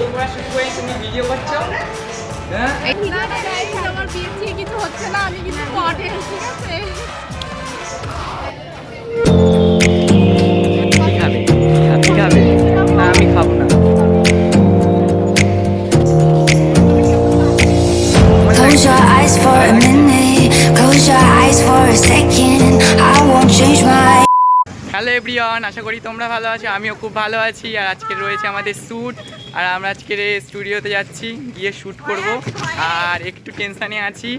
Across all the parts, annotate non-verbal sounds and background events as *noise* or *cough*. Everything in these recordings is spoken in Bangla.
ক্লিপিং করা শুরু করে তুমি ভিডিও করছ হ্যাঁ আমার বিয়ে ঠিক কিছু হচ্ছে না আমি কিন্তু মডেল ঠিক আছে কি খাবে কি খাবে না আমি খাব না Close your eyes for a minute. Close your eyes for a second. I won't change my. Hello everyone আশা করি তোমরা ভালো আছো আমিও খুব ভালো আছি আর আজকে রয়েছে আমাদের শ্যুট আর আমরা আজকে স্টুডিওতে যাচ্ছি গিয়ে শ্যুট করব। আর একটু টেনশানে আছি।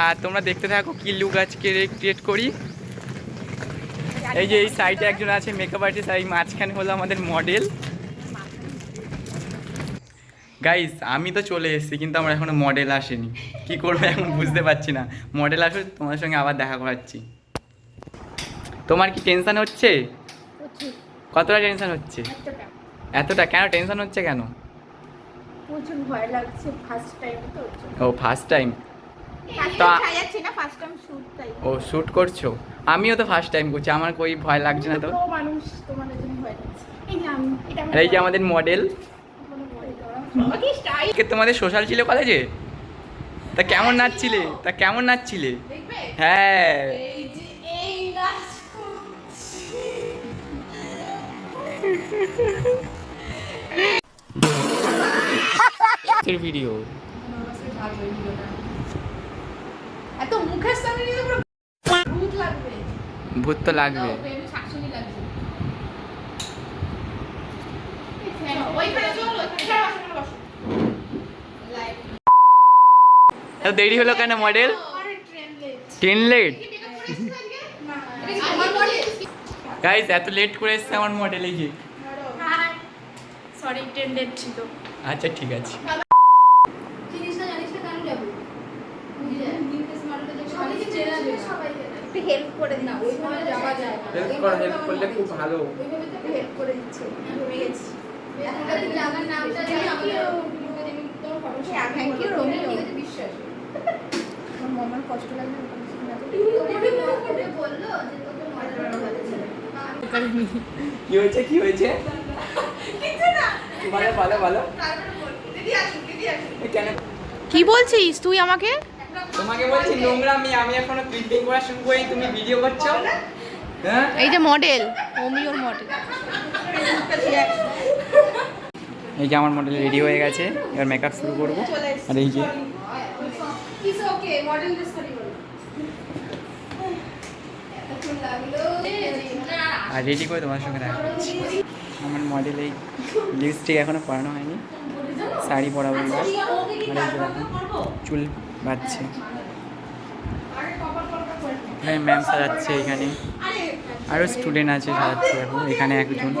আর তোমরা দেখতে থাকো কি লুক আজকে ক্রিয়েট করি। এই যে এই সাইডে একজন আছে মেকআপ আর্টিস্ট আর এই মাঝখানে হলো আমাদের মডেল গাইস আমি তো চলে এসেছি কিন্তু আমার এখনও মডেল আসেনি। কি করব এখন বুঝতে পারছি না। মডেল আসলে তোমার সঙ্গে আবার দেখা করাচ্ছি। তোমার কি টেনশন হচ্ছে? কতটা টেনশন হচ্ছে? এতটা কেন? টেনশন হচ্ছে কেন? প্রচুর ভয় লাগছে ফার্স্ট টাইম তো ও ফার্স্ট টাইম তা- না ফার্স্ট টাইম শুট তাই। ও শ্যুট করছ? আমিও তো ফার্স্ট টাইম করছি আমার কই ভয় লাগছে না তো? তো মানুষ তোমাদের জন্য ভয় লাগছে। এই যে আমি এটা এই যে আমাদের মডেল তোমাদের সোশ্যাল ছিল কলেজে তা কেমন নাচছিলে? তা কেমন নাচছিলে? হ্যাঁ। এই ভিডিও এত মুখের সামনে ভূত লাগবে। ভূত তো লাগবে। দেরি হলো কেন মডেল ট্রেন লেট গাইস এত লেট করে এসছে আমার মডেল এই যে। সরি ট্রেন ছিল। আচ্ছা ঠিক আছে। জিনিসটা জানিস না কেন যাব? হেল্প করে দিন ওইভাবে যাওয়া যায় হেল্প করো হেল্প করলে খুব ভালো। ওইভাবে তো হেল্প করে দিচ্ছে। ভেবে গেছি এখনকার দিন জায়গার নামটা জানি আমাদের থ্যাংক ইউ রোমিও বিশ্বাস। আমার মামার কষ্ট *laughs* মডেল কি হয়েছে কি হয়েছে? ভালো ভালো ভালো। কেন? কি বলছিস তুই আমাকে? তোমাকে বলছি নোংরা মেয়ে আমি এখনও ক্লিপিং করা শুরু করি তুমি ভিডিও করছ। হ্যাঁ? এই যে মডেল ওমিওর মডেল এই যে আমার মডেল রেডি হয়ে গেছে এবার মেকআপ শুরু করব। আর এই যে আর রেডি করে তোমার সঙ্গে দেখা আমার মডেল এই লিপস্টিক এখনও পরানো হয়নি। শাড়ি পরাবো চুল বাঁধছে। হ্যাঁ ম্যাম সাজাচ্ছে এখানে। আরও স্টুডেন্ট আছে সাজাচ্ছে দেখো এখানে একজন।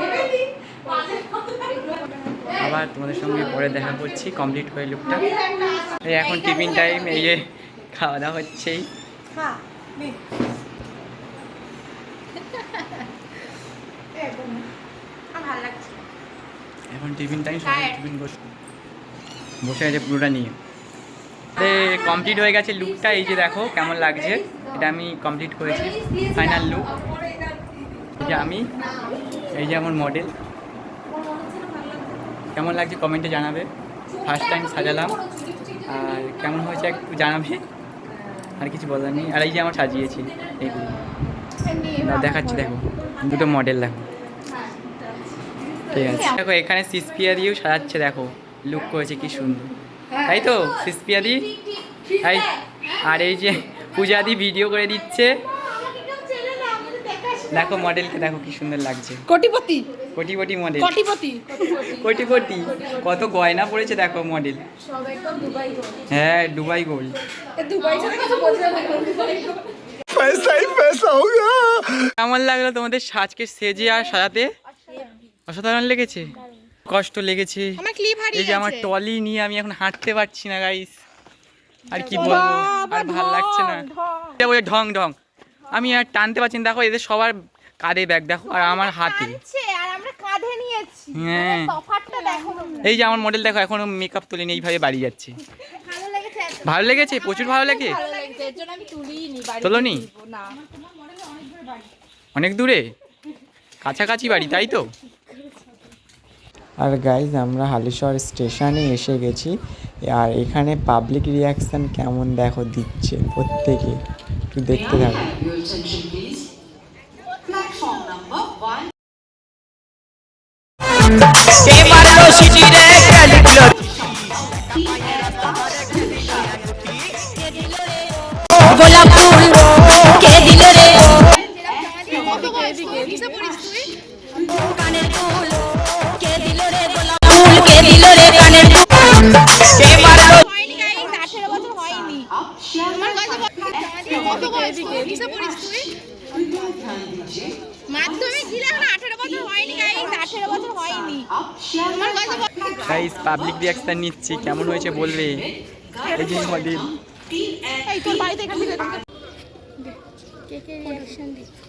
আবার তোমাদের সঙ্গে পরে দেখা করছি কমপ্লিট হয়ে লুকটা এই এখন টিফিন টাইম এই যে খাওয়া দাওয়া হচ্ছেই। ভালো লাগছে। এখন টিফিন টাইম সবাই টিফিন বসে। বসে আছে পুরোটা নিয়ে। কমপ্লিট হয়ে গেছে লুকটা এই যে দেখো কেমন লাগছে। এটা আমি কমপ্লিট করেছি ফাইনাল লুক এই যে আমি এই যে আমার মডেল কেমন লাগছে কমেন্টে জানাবে। First time সাজালাম। আর কেমন হয়েছে একটু জানাবে। আর কিছু বলার নেই। আর এই যে আমার সাজিয়েছি এইগুলো। দেখাচ্ছি দেখো। দুটো মডেল দেখো। ঠিক আছে। দেখো এখানে সিসপিয়া দিয়েও সাজাচ্ছে দেখো। লুক করেছে কি সুন্দর। তাই তো? সিসপিয়া দি? তাই? আর এই যে পূজা দি ভিডিও করে দিচ্ছে। দেখো মডেলকে দেখো কি সুন্দর লাগছে। কোটিপতি। কোটি কোটি মডেল কোটিপতি। কোটি কোটি কত গয়না পড়েছে দেখো মডেল সবাই তো দুবাই গো হ্যাঁ দুবাই গোল্ড কেমন লাগল তোমাদের সাজকে সেজে আর সাজাতে? অসাধারণ লেগেছে। কষ্ট লেগেছে। এই যে আমার টলি নিয়ে আমি এখন হাঁটতে পারছি না গাইস আর কি বলব? আর ভালো লাগছে না। এটা বলে ঢং ঢং। আমি আর টানতে পারছি না। দেখো এদের সবার কাঁধে ব্যাগ দেখো আর আমার হাতে। হ্যাঁ। এই যে আমার মডেল দেখো এখনও মেকআপ তুলিনি এইভাবে বাড়ি যাচ্ছে। ভালো লেগেছে প্রচুর ভালো লেগে? তোলোনি? অনেক দূরে? কাছাকাছি বাড়ি তাই তো? আর গাইজ আমরা হালিশহর স্টেশনে এসে গেছি। আর এখানে পাবলিক রিয়াকশান কেমন দেখো দিচ্ছে প্রত্যেকে। একটু দেখতে থাকো. গোলাপ ফুল কে দিল রে কানের ফুল দিল রে কানের ফুল কে মারলো হয়নি গাইস 18 বছর হয়নি Up, Shyama. কত বয়স কিসে পড়িস তুই মাধ্যমিক দিলে এখন 18 বছর হয়নি গাইস 18 বছর হয়নি Up, Shyama. Guys public reaction নিচ্ছি কেমন হয়েছে বললে এই যে মডিল এই তোর বাড়িতে এখান থেকে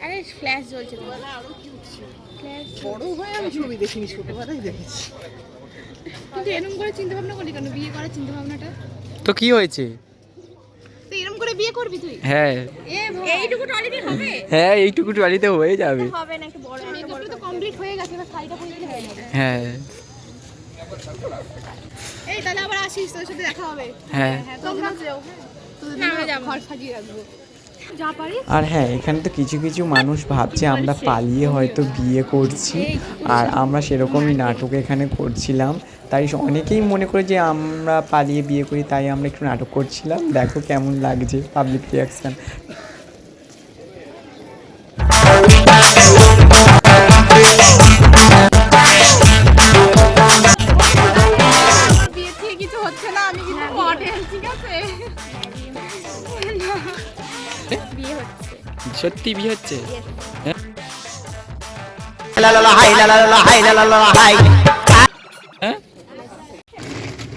আরে ফ্ল্যাশ জ্বলছে বড় হয়ে আমি ছবি দেখিনি ছোটবেলায় দেখেছি কিন্তু এরকম করে চিন্তা ভাবনা করলি কেন? বিয়ে করার চিন্তা ভাবনাটা তো কি হয়েছে? তুই এরকম করে বিয়ে করবি তুই? হ্যাঁ। এইটুকু হবে? হ্যাঁ এইটুকু ট্রলিতে হয়ে যাবে। হবে না একটু বড় মেকআপ তো কমপ্লিট হয়ে গেছে এবার শাড়িটা পরে হয়ে যাবে। হ্যাঁ। এই তাহলে আবার আসিস তোর সাথে দেখা হবে। হ্যাঁ। তোমরা যেও না ঘর সাজিয়ে রাখব। যা পারি আর হ্যাঁ এখানে তো কিছু কিছু মানুষ ভাবছে আমরা পালিয়ে হয়তো বিয়ে করছি। আর আমরা সেরকমই নাটক এখানে করছিলাম। তাই অনেকেই মনে করে যে আমরা পালিয়ে বিয়ে করি তাই আমরা একটু নাটক করছিলাম। দেখো কেমন লাগছে পাবলিক রিয়াকশান কিছু হচ্ছে না আমি কিন্তু ঠিক আছে? সত্যি বিয়ে হচ্ছে?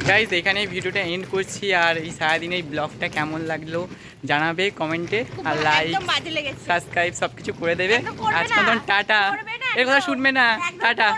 গাইজ এখানে ভিডিওটা এন্ড করছি আর এই সারাদিন এই ব্লগটা কেমন লাগল জানাবে কমেন্টে আর লাইক সাবস্ক্রাইব সব কিছু করে দেবে। আজকে টাটা। এর কথা। শুনবে না। টাটা।